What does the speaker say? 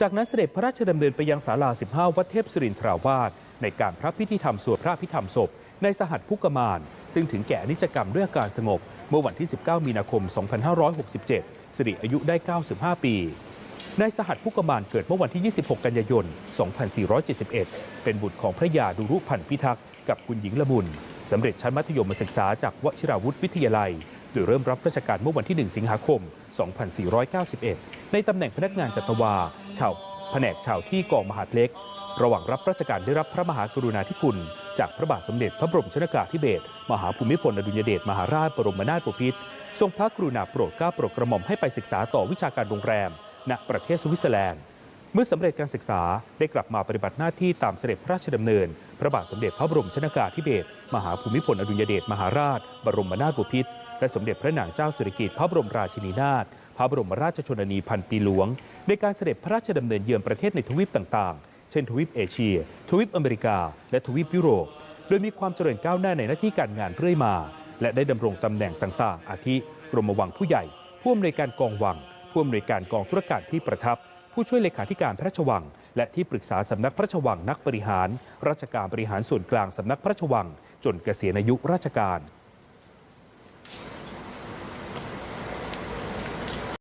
จากนั้นเสด็จพระราชดำเนินไปยังศาลา 15 วัดเทพสุรินทราวาสในการพระพิธีธรรมสวดพระพิธรรมศพ ในสหัสพุกมาน ซึ่งถึงแก่นิจกรรมด้วยอาการสงบ เมื่อวันที่ 19 มีนาคม 2567 สิริอายุได้ 95 ปีนายสหัสพุกมานเกิดเมื่อวันที่ 26 กันยายน 2471 เป็นบุตรของพระยาดุรุพันธ์พิทักษ์กับคุณหญิงละมุนสำเร็จชั้นมัธยมศึกษาจากวชิราวุธวิทยาลัย โดยเริ่มรับราชการเมื่อวันที่ 1 สิงหาคม 2491 ในตำแหน่งพนักงานจัตวา ชาวแผนกชาวที่กองมหาดเล็ก ระหว่างรับราชการได้รับพระมหากรุณาธิคุณ จากพระบาทสมเด็จพระบรมชนากาธิเบศรมหาภูมิพลอดุลยเดชมหาราชบรมนาถบพิตรทรงพระกรุณาโปรดเกล้าโปรดกระหม่อมให้ไปศึกษาต่อวิชาการโรงแรม ณประเทศสวิตเซอร์แลนด์ เมื่อสำเร็จการศึกษาได้กลับมาปฏิบัติหน้าที่ตามเสด็จพระราชดำเนิน พระบาทสมเด็จพระบรมชนากาธิเบศรมหาภูมิพลอดุลยเดชมหาราช บรมนาถบพิตรและสมเด็จพระนางเจ้าสิริกิติ์พระบรมราชินีนาถพระบรมราชชนนีพันปีหลวง ในการเสด็จพระราชดำเนินเยือนประเทศในทวีปต่างๆ เช่นทวีปเอเชีย ทวีปอเมริกา และทวีปยุโรป โดยมีความเจริญก้าวหน้าในหน้าที่การงานเรื่อยมา และได้ดำรงตำแหน่งต่างๆ อาทิกรมวังผู้ใหญ่ ผู้อำนวยการกองวัง ผู้อำนวยการกองธุรการที่ประทับ ผู้ช่วยเลขาธิการพระราชวัง และที่ปรึกษาสำนักพระราชวังนักบริหาร ราชการบริหารส่วนกลางสำนักพระราชวัง จนเกษียณอายุราชการ